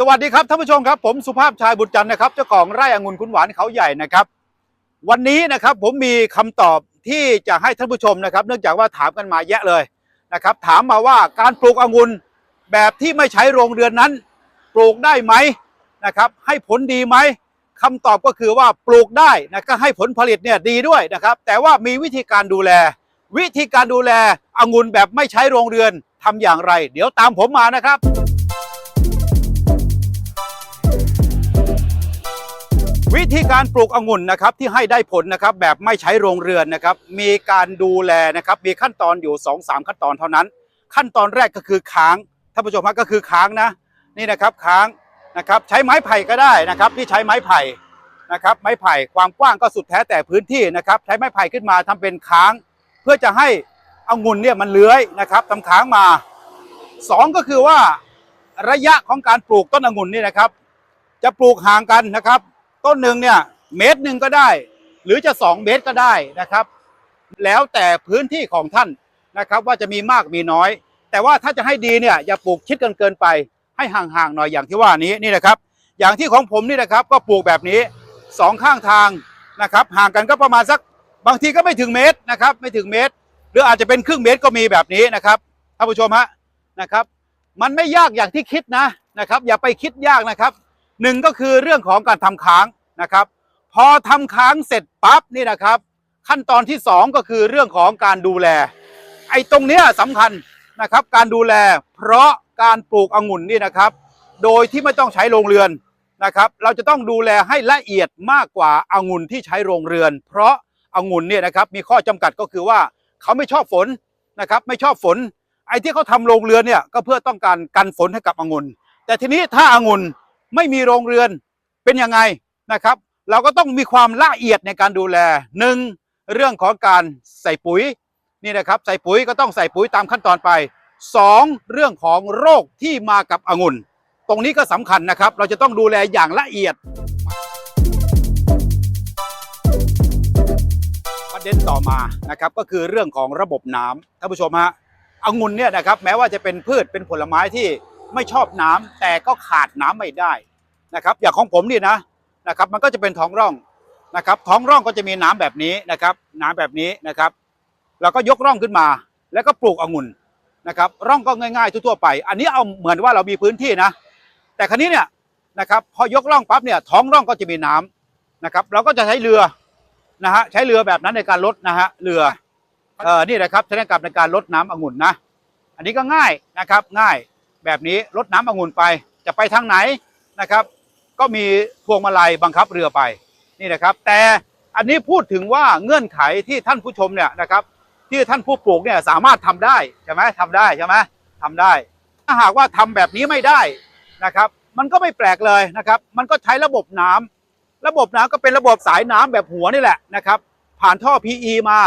สวัสดีครับท่านผู้ชมครับผมสุภาพชายบุตรจันทร์นะครับเจ้าของไร่องุ่นคุณหวานเขาใหญ่นะครับ วันนี้นะครับผมมีคำตอบที่จะให้ท่านผู้ชมนะครับ เนื่องจากว่าถามกันมาแยะเลยนะครับ ถามมาว่าการปลูกองุ่นแบบที่ไม่ใช้โรงเรือนนั้น ปลูกได้ไหมนะครับ ให้ผลดีไหมคำตอบก็คือว่าปลูกได้นะก็ให้ผลผลิตเนี่ยดีด้วยนะครับ แต่ว่ามีวิธีการดูแล วิธีการดูแลองุ่นแบบไม่ใช้โรงเรือนทำอย่างไร เดี๋ยวตามผมมานะครับ วิธีการปลูกองุ่นนะครับที่ให้ได้ผลนะครับแบบไม่ใช้โรงเรือนนะครับ มีการดูแลนะครับมีขั้นตอนอยู่2อสขั้นตอนเท่านั้น ขั้นตอนแรกก็คือค้างท่านผู้ชมฮะก็คือค้างนะนี่นะครับค้างนะครับใช้ไม้ไผ่ก็ได้นะครับที่ใช้ไม้ไผ่นะครับไม้ไผ่ความกว้างก็สุดแท้แต่พื้นที่นะครับใช้ไม้ไผ่ขึ้นมาทำเป็นค้าง เพื่อจะให้องุ่นเนี่ยมันเลื้อยนะครับทำค้างมาสองก็คือว่าระยะของการปลูกต้นองุ่นนี่นะครับ จะปลูกห่างกันนะครับ ต้นหนึ่งเนี่ยเมตรหนึ่งก็ได้ หรือจะ 2 เมตรก็ได้นะครับ แล้วแต่พื้นที่ของท่านนะครับ ว่าจะมีมากมีน้อย แต่ว่าถ้าจะให้ดีเนี่ยอย่าปลูกชิดกันเกินไป ให้ห่างๆหน่อยอย่างที่ว่านี้นี่นะครับ อย่างที่ของผมนี่นะครับ ก็ปลูกแบบนี้สองข้างทางนะครับ ห่างกันก็ประมาณสักบางทีก็ไม่ถึงเมตรนะครับ ไม่ถึงเมตร หรืออาจจะเป็นครึ่งเมตรก็มีแบบนี้นะครับท่านผู้ชมฮะนะครับ มันไม่ยากอย่างที่คิดนะนะครับ อย่าไปคิดยากนะครับหนึ่งก็คือเรื่องของการทำค้าง นะครับ พอทำค้างเสร็จปั๊บนี่นะครับ ขั้นตอนที่สองก็คือเรื่องของการดูแล ไอ้ตรงเนี้ยสำคัญนะครับ การดูแลเพราะการปลูกองุ่นนี่นะครับ โดยที่ไม่ต้องใช้โรงเรือนนะครับ เราจะต้องดูแลให้ละเอียดมากกว่าองุ่นที่ใช้โรงเรือน เพราะองุ่นเนี่ยนะครับมีข้อจำกัดก็คือว่าเขาไม่ชอบฝนนะครับ ไม่ชอบฝน ไอ้ที่เขาทำโรงเรือนเนี่ยก็เพื่อต้องการกันฝนให้กับองุ่นแต่ทีนี้ถ้าองุ่นไม่มีโรงเรือนเป็นยังไง นะครับ เราก็ต้องมีความละเอียดในการดูแลหนึ่งเรื่องของการใส่ปุ๋ยนี่นะครับ ใส่ปุ๋ยก็ต้องใส่ปุ๋ยตามขั้นตอนไปสองเรื่องของโรคที่มากับองุ่น ตรงนี้ก็สำคัญนะครับ เราจะต้องดูแลอย่างละเอียด ประเด็นต่อมานะครับก็คือเรื่องของระบบน้ำท่านผู้ชมฮะองุ่นเนี่ยนะครับแม้ว่าจะเป็นพืชเป็นผลไม้ที่ไม่ชอบน้ำแต่ก็ขาดน้ำไม่ได้นะครับ อย่างของผมนี่นะ นะครับมันก็จะเป็นท้องร่องนะครับท้องร่องก็จะมีน้ำแบบนี้นะครับน้ำแบบนี้นะครับเราก็ยกร่องขึ้นมา แล้วก็ปลูกองุ่นนะครับร่องก็ง่ายๆทั่วๆไป อันนี้เอาเหมือนว่าเรามีพื้นที่นะ แต่ครั้นี้เนี่ยนะครับพอยกร่องปั๊บเนี่ยท้องร่องก็จะมีน้ำนะครับเราก็จะใช้เรือนะฮะใช้เรือแบบนั้นในการลดนะฮะเรือเออนี่แหละครับใช้ในการในการลดน้ำองุ่นนะ อันนี้ก็ง่ายนะครับง่ายแบบนี้ลดน้ำองุ่นไปจะไปทางไหนนะครับ ก็มีพวงมาลัยบังคับเรือไปนี่นะครับ แต่อันนี้พูดถึงว่าเงื่อนไขที่ท่านผู้ชมเนี่ยนะครับ ที่ท่านผู้ปลูกเนี่ยสามารถทำได้ใช่ไหมทำได้ใช่ไหมทำได้ ถ้าหากว่าทำแบบนี้ไม่ได้นะครับ มันก็ไม่แปลกเลยนะครับ มันก็ใช้ระบบน้ำระบบน้ำก็เป็นระบบสายน้ำแบบหัวนี่แหละนะครับ ผ่านท่อ PE มา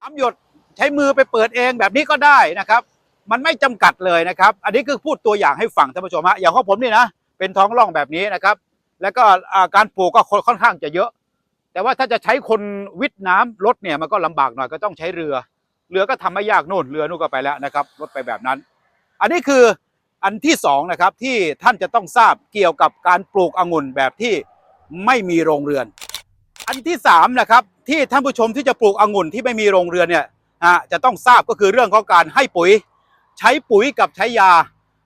น้ำหยดใช้มือไปเปิดเองแบบนี้ก็ได้นะครับ มันไม่จำกัดเลยนะครับ อันนี้คือพูดตัวอย่างให้ฟังท่านผู้ชมฮะอย่างของผมนี่นะ เป็นท้องร่องแบบนี้นะครับ แล้วก็การปลูกก็ค่อนข้างจะเยอะ แต่ว่าถ้าจะใช้คนวิทย์น้ำรถเนี่ยมันก็ลำบากหน่อยก็ต้องใช้เรือ เรือก็ทำไม่ยากนู่นเรือนู่นก็ไปแล้วนะครับรถไปแบบนั้น อันนี้คืออันที่สองนะครับที่ท่านจะต้องทราบเกี่ยวกับการปลูกองุ่นแบบที่ไม่มีโรงเรือน อันที่สามนะครับที่ท่านผู้ชมที่จะปลูกองุ่นที่ไม่มีโรงเรือนเนี่ยจะต้องทราบก็คือเรื่องของการให้ปุ๋ย ใช้ปุ๋ยกับใช้ยา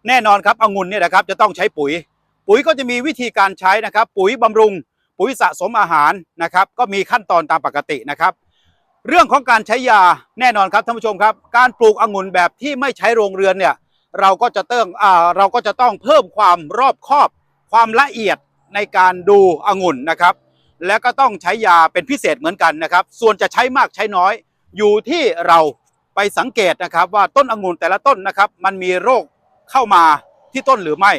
แน่นอนครับองุ่นเนี่ยนะครับจะต้องใช้ปุ๋ย ปุ๋ยก็จะมีวิธีการใช้นะครับ ปุ๋ยบำรุง ปุ๋ยสะสมอาหารนะครับ ก็มีขั้นตอนตามปกตินะครับ เรื่องของการใช้ยาแน่นอนครับท่านผู้ชมครับ การปลูกองุ่นแบบที่ไม่ใช้โรงเรือนเนี่ยเราก็จะต้องอ่าเราก็จะต้องเพิ่มความรอบคอบ ความละเอียดในการดูองุ่นนะครับ แล้วก็ต้องใช้ยาเป็นพิเศษเหมือนกันนะครับ ส่วนจะใช้มากใช้น้อย อยู่ที่เราไปสังเกตนะครับว่าต้นองุ่นแต่ละต้นนะครับ มันมีโรคเข้ามาที่ต้นหรือไม่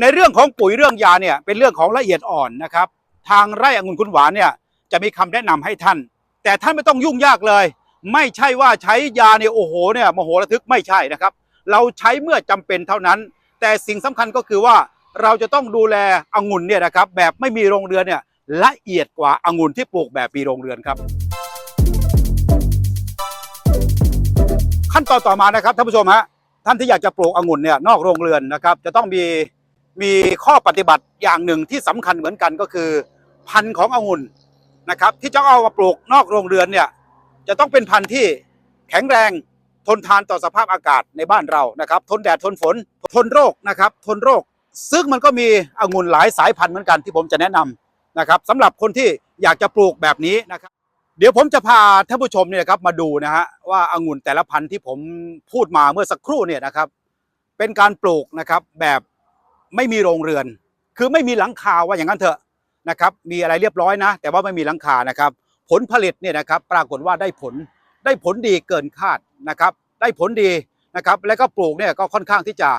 ในเรื่องของปุ๋ยเรื่องยาเนี่ยเป็นเรื่องของละเอียดอ่อนนะครับ ทางไร่องุ่นคุณหวานเนี่ยจะมีคำแนะนำให้ท่าน แต่ท่านไม่ต้องยุ่งยากเลย ไม่ใช่ว่าใช้ยาเนี่ยโอ้โหเนี่ยโมโหระทึกไม่ใช่นะครับ เราใช้เมื่อจำเป็นเท่านั้น แต่สิ่งสำคัญก็คือว่าเราจะต้องดูแลองุ่นเนี่ยนะครับแบบไม่มีโรงเรือนเนี่ยละเอียดกว่าองุ่นที่ปลูกแบบมีโรงเรือนครับ ขั้นตอนต่อมานะครับท่านผู้ชมฮะท่านที่อยากจะปลูกองุ่นเนี่ยนอกโรงเรือนนะครับ จะต้องมี มีข้อปฏิบัติอย่างหนึ่งที่สำคัญเหมือนกันก็คือ พันธุ์ขององุ่นนะครับ ที่จะเอามาปลูกนอกโรงเรือนเนี่ยจะต้องเป็นพันธุ์ที่แข็งแรงทนทานต่อสภาพอากาศในบ้านเรานะครับ ทนแดดทนฝน ทนโรคนะครับ ทนโรค ซึ่งมันก็มีองุ่นหลายสายพันธุ์เหมือนกันที่ผมจะแนะนำนะครับสำหรับคนที่อยากจะปลูกแบบนี้นะครับ เดี๋ยวผมจะพาท่านผู้ชมเนี่ยครับมาดูนะฮะว่าองุ่นแต่ละพันธุ์ที่ผมพูดมาเมื่อสักครู่เนี่ยนะครับ เป็นการปลูกนะครับแบบ ไม่มีโรงเรือน คือไม่มีหลังคาว่าอย่างนั้นเถอะนะครับ มีอะไรเรียบร้อยนะ แต่ว่าไม่มีหลังคานะครับ ผลผลิตเนี่ยนะครับ ปรากฏว่าได้ผลได้ผลดีเกินคาดนะครับ ได้ผลดีนะครับ แล้วก็ปลูกเนี่ยก็ค่อนข้างที่จะ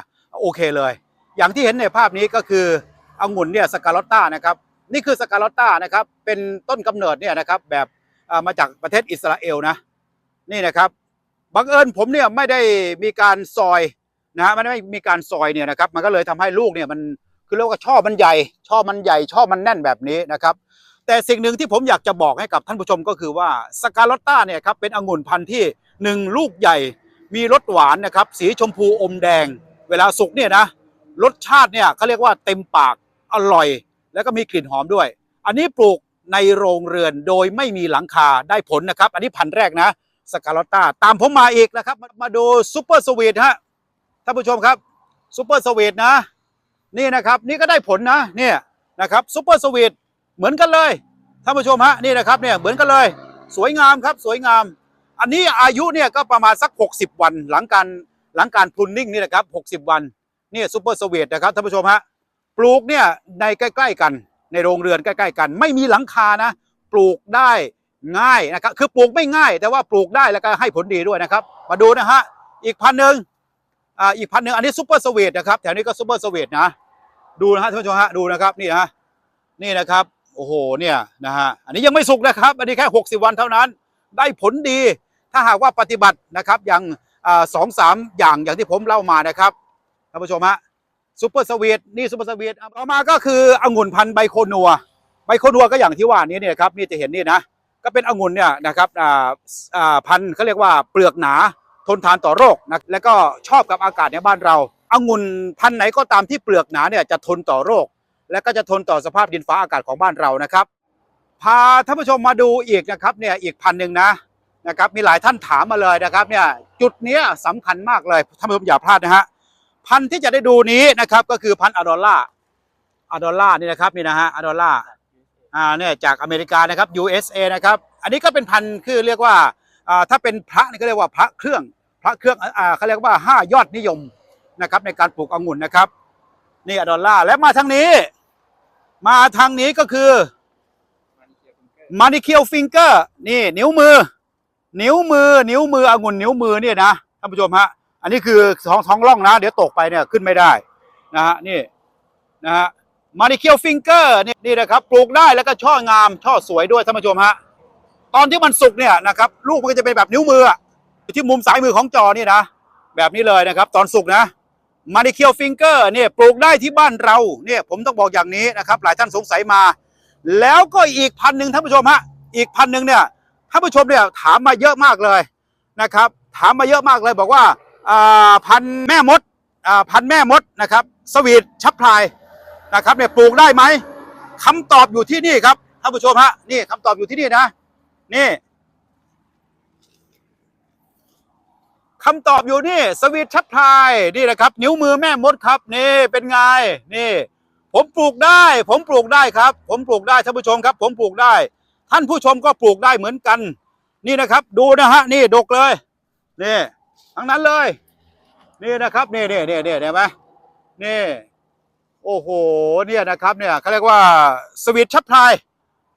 โอเคเลย อย่างที่เห็นในภาพนี้ก็คือองุ่นเนี่ยสกาลอตต้านะครับ นี่คือสกาลอตต้านะครับ เป็นต้นกำเนิดเนี่ยนะครับแบบมาจากประเทศอิสราเอลนะ นี่นะครับ บังเอิญผมเนี่ยไม่ได้มีการซอย นะฮะมันไม่มีการซอยเนี่ยนะครับมันก็เลยทำให้ลูกเนี่ยมันคือเรียกว่าช่อมันใหญ่ ช่อมันใหญ่ ช่อมันแน่นแบบนี้นะครับแต่สิ่งหนึ่งที่ผมอยากจะบอกให้กับท่านผู้ชมก็คือว่าสกาลอตต้าเนี่ยครับเป็นองุ่นพันธุ์ที่หนึ่งลูกใหญ่ มีรสหวานนะครับสีชมพูอมแดง เวลาสุกเนี่ยนะรสชาติเนี่ยเขาเรียกว่าเต็มปากอร่อย แล้วก็มีกลิ่นหอมด้วย อันนี้ปลูกในโรงเรือนโดยไม่มีหลังคาได้ผลนะครับ อันนี้พันธุ์แรกนะสกาลอตตาตามผมมาอีกนะครับมามาดูซูเปอร์สวีทฮะ ท่านผู้ชมครับซูเปอร์สวีทนะ นี่นะครับนี่ก็ได้ผลนะเนี่ยนะครับซูเปอร์สวีทเหมือนกันเลยท่านผู้ชมฮะนี่นะครับเนี่ยเหมือนกันเลย สวยงามครับสวยงาม อันนี้อายุเนี่ยก็ประมาณสัก 60 วันหลังการหลังการพรุนนิ่งนี่นะครับ 60 วันนี่ซูเปอร์สวีทนะครับท่านผู้ชมฮะปลูกเนี่ยในใกล้ ๆ กันในโรงเรือนใกล้ ๆ กัน ไม่มีหลังคานะ ปลูกได้ง่ายนะครับคือปลูกไม่ง่าย แต่ว่าปลูกได้แล้วก็ให้ผลดีด้วยนะครับ มาดูนะฮะอีกพันหนึ่ง อ่าอีกพันหนึ่งอันนี้ซูเปอร์สวีทนะครับ แถวนี้ก็ซูเปอร์สวีทนะ ดูนะฮะท่านผู้ชมฮะดูนะครับนี่นะนี่นะครับโอ้โหเนี่ยนะฮะอันนี้ยังไม่สุกนะครับ อันนี้แค่ 60 วันเท่านั้น ได้ผลดีถ้าหากว่าปฏิบัตินะครับอย่างสองสามอย่างอย่างที่ผมเล่ามานะครับท่านผู้ชมฮะซูเปอร์สวีทนี่ซูเปอร์สวีทต่อมาก็คือองุ่นพันธุ์ไบโคนัวไบโคนัวก็อย่างที่ว่านี้เนี่ยครับนี่จะเห็นนี่นะก็เป็นองุ่นเนี่ยนะครับอ่าอ่าพันเขาเรียกว่าเปลือกหนา ทนทานต่อโรคนะแล้วก็ชอบกับอากาศในบ้านเราองุ่นพันธุ์ไหนก็ตามที่เปลือกหนาเนี่ยจะทนต่อโรค และก็จะทนต่อสภาพดินฟ้าอากาศของบ้านเรานะครับ พาท่านผู้ชมมาดูอีกนะครับเนี่ยอีกพันธุ์หนึ่งนะนะครับมีหลายท่านถามมาเลยนะครับเนี่ยจุดนี้ยสำคัญมากเลยท่านผู้ชมอย่าพลาดนะฮะพันธุ์ที่จะได้ดูนี้นะครับก็คือพันธุ์อดอลล่าอดอลล่านี่นะครับนี่นะฮะอดอลล่าอ่าเนี่ยจากอเมริกานะครับ USA นะครับอันนี้ก็เป็นพันธุ์คือเรียกว่า ถ้าเป็นพระนี่ก็เรียกว่าพระเครื่องพระเครื่องอ่าเขาเรียกว่าห้ายอดนิยมนะครับในการปลูกองุ่นนะครับนี่อดอลล่าและมาทางนี้ มาทางนี้ก็คือมานิเคียวฟิงเกอร์นี่นิ้วมือ นิ้วมือ นิ้วมือองุ่นนิ้วมือเนี่ยนะท่านผู้ชมฮะอันนี้คือท้องท้องร่องนะ เดี๋ยวตกไปเนี่ยขึ้นไม่ได้นะฮะนี่นะฮะมาริเคียวฟิงเกอร์นี่นี่นะครับ ปลูกได้แล้วก็ช่องามช่อสวยด้วยท่านผู้ชมฮะ ตอนที่มันสุกเนี่ยนะครับลูกมันก็จะเป็นแบบนิ้วมือที่มุมซ้ายมือของจอนี่นะแบบนี้เลยนะครับ ตอนสุกนะมาริเคียวฟิงเกอร์เนี่ยปลูกได้ที่บ้านเราเนี่ยผมต้องบอกอย่างนี้นะครับ หลายท่านสงสัยมา แล้วก็อีกพันหนึ่งท่านผู้ชมฮะอีกพันหนึ่งเนี่ยท่านผู้ชมเนี่ยถามมาเยอะมากเลยนะครับ ถามมาเยอะมากเลยบอกว่าอ่าพันแม่มดอ่าพันแม่มดนะครับ สวีทชับพลายนะครับเนี่ยปลูกได้ไหมคำตอบอยู่ที่นี่ครับท่านผู้ชมฮะนี่คำตอบอยู่ที่นี่นะ นี่คำตอบอยู่นี่ สวีทชับพลายนี่นะครับ นิ้วมือแม่มดครับ นี่เป็นไง นี่ ผมปลูกได้ ผมปลูกได้ครับ ผมปลูกได้ท่านผู้ชมครับ ผมปลูกได้ ท่านผู้ชมก็ปลูกได้เหมือนกัน นี่นะครับ ดูนะฮะ นี่ดกเลย นี่ทั้งนั้นเลย นี่นะครับนี่นี่นี่นี่เห็นไหมนี่ โอ้โห เนี่ยนะครับ เนี่ยเขาเรียกว่าสวิตชับพลาย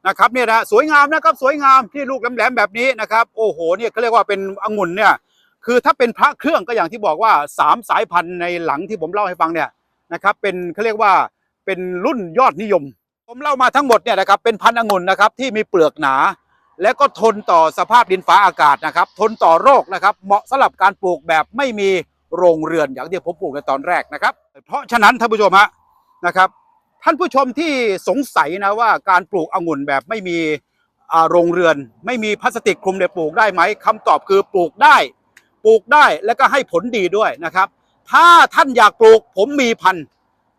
นะครับเนี่ยนะสวยงามนะครับสวยงามที่ลูกแหลมๆแบบนี้นะครับ โอ้โหเนี่ยเขาเรียกว่าเป็นองุ่นเนี่ยคือถ้าเป็นพระเครื่องก็อย่างที่บอกว่าสามสายพันธุ์ในหลังที่ผมเล่าให้ฟังเนี่ยนะครับเป็นเขาเรียกว่าเป็นรุ่นยอดนิยม ผมเล่ามาทั้งหมดเนี่ยนะครับเป็นพันธุ์องุ่นนะครับที่มีเปลือกหนา และก็ทนต่อสภาพดินฟ้าอากาศนะครับ ทนต่อโรคนะครับ เหมาะสำหรับการปลูกแบบไม่มีโรงเรือนอย่างที่ผมปลูกในตอนแรกนะครับ เพราะฉะนั้นท่านผู้ชมฮะนะครับ ท่านผู้ชมที่สงสัยนะว่าการปลูกองุ่นแบบไม่มีโรงเรือน ไม่มีพลาสติกคลุมเนี่ยปลูกได้ไหมคำตอบคือปลูกได้ ปลูกได้แล้วก็ให้ผลดีด้วยนะครับ ถ้าท่านอยากปลูกผมมีพัน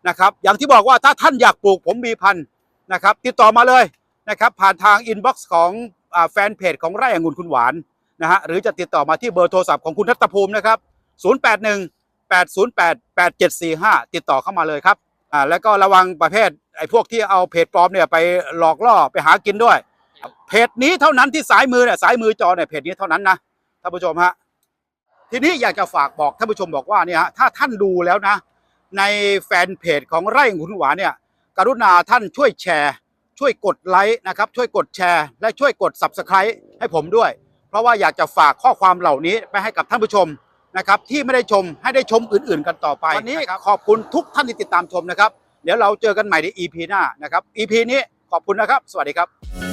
นะครับอย่างที่บอกว่าถ้าท่านอยากปลูกผมมีพันนะครับติดต่อมาเลยนะครับผ่านทางอินบ็อกซ์ของอแฟนเพจของไร่องุ่นคุณหวานนะฮะหรือจะติดต่อมาที่เบอร์โทรศัพท์ของคุณทัตภูมินะครับ 081 808 8745 ติดต่อเข้ามาเลยครับ อ่าแล้วก็ระวังประเภทไอ้พวกที่เอาเพจปลอมเนี่ยไปหลอกล่อไปหากินด้วย เพจนี้เท่านั้นที่สายมือเนี่ยสายมือจอเนี่ยเพจนี้เท่านั้นนะท่านผู้ชมฮะทีนี้อยากจะฝากบอกท่านผู้ชมบอกว่าเนี่ยฮะถ้าท่านดูแล้วนะ ในแฟนเพจของไร่องุ่นหวานเนี่ยกรุณาท่านช่วยแชร์ ช่วยกดไลค์นะครับช่วยกดแชร์ และช่วยกด Subscribe ให้ผมด้วย เพราะว่าอยากจะฝากข้อความเหล่านี้ไปให้กับท่านผู้ชม นะครับที่ไม่ได้ชมให้ได้ชมอื่นๆกันต่อไปวันนี้ขอบคุณทุกท่านที่ติดตามชมนะครับ เดี๋ยวเราเจอกันใหม่ใน EP หน้านะครับ EP นี้ขอบคุณนะครับ สวัสดีครับ